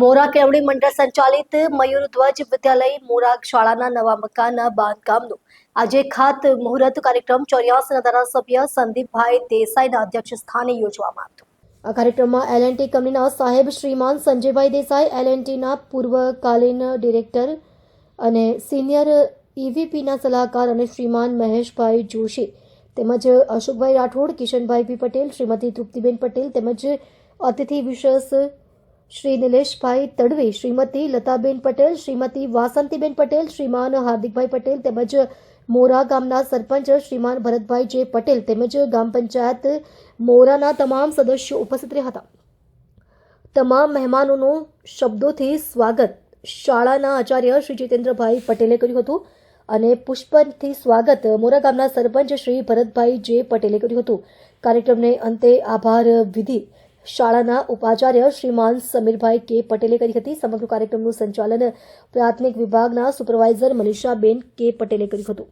મોરા કેવડી મંડળ સંચાલિત મયુર ધ્વજ વિદ્યાલય મોરા શાળાના નવા મકાનના બાંધકામનું. આજે ખાત મુહૂર્ત કાર્યક્રમ ચોર્યાસીના ધારાસભ્ય સંદીપભાઈ દેસાઈના અધ્યક્ષ સ્થાને યોજવામાં આવ્યો. આ કાર્યક્રમમાં એલ એન્ડ ટી કંપનીના સાહેબ શ્રીમાન સંજયભાઈ દેસાઈ એલ એન્ડ ટીના પૂર્વકાલીન ડિરેક્ટર અને સિનિયર ઈવીપીના સલાહકાર અને શ્રીમાન મહેશભાઈ જોશી તેમજ અશોકભાઈ રાઠોડ, કિશનભાઈ પી પટેલ, શ્રીમતી તૃપ્તિબેન પટેલ તેમજ અતિથિ વિશેષ શ્રી નિલેશભાઈ તડવી, શ્રીમતી લતાબેન પટેલ, શ્રીમતી વાસંતીબેન પટેલ, શ્રીમાન હાર્દિકભાઈ પટેલ તેમજ મોરા ગામના સરપંચ શ્રીમાન ભરતભાઈ જે પટેલ તેમજ ગામ પંચાયત મોરાના તમામ સદસ્યો ઉપસ્થિત રહ્યા હતા. તમામ મહેમાનોનું શબ્દોથી સ્વાગત શાળાના આચાર્ય શ્રી જીતેન્દ્રભાઈ પટેલે કર્યું હતું અને પુષ્પથી સ્વાગત મોરા ગામના સરપંચ શ્રી ભરતભાઈ જે પટેલે કર્યું હતું. કાર્યક્રમને અંતે આભાર વિધિ શાળાના ઉપાચાર્ય શ્રીમાન સમીરભાઈ કે પટેલે કરી હતી. સમગ્ર કાર્યક્રમનું સંચાલન પ્રાથમિક વિભાગના સુપરવાઇઝર મનીષાબેન કે પટેલે કર્યું હતું.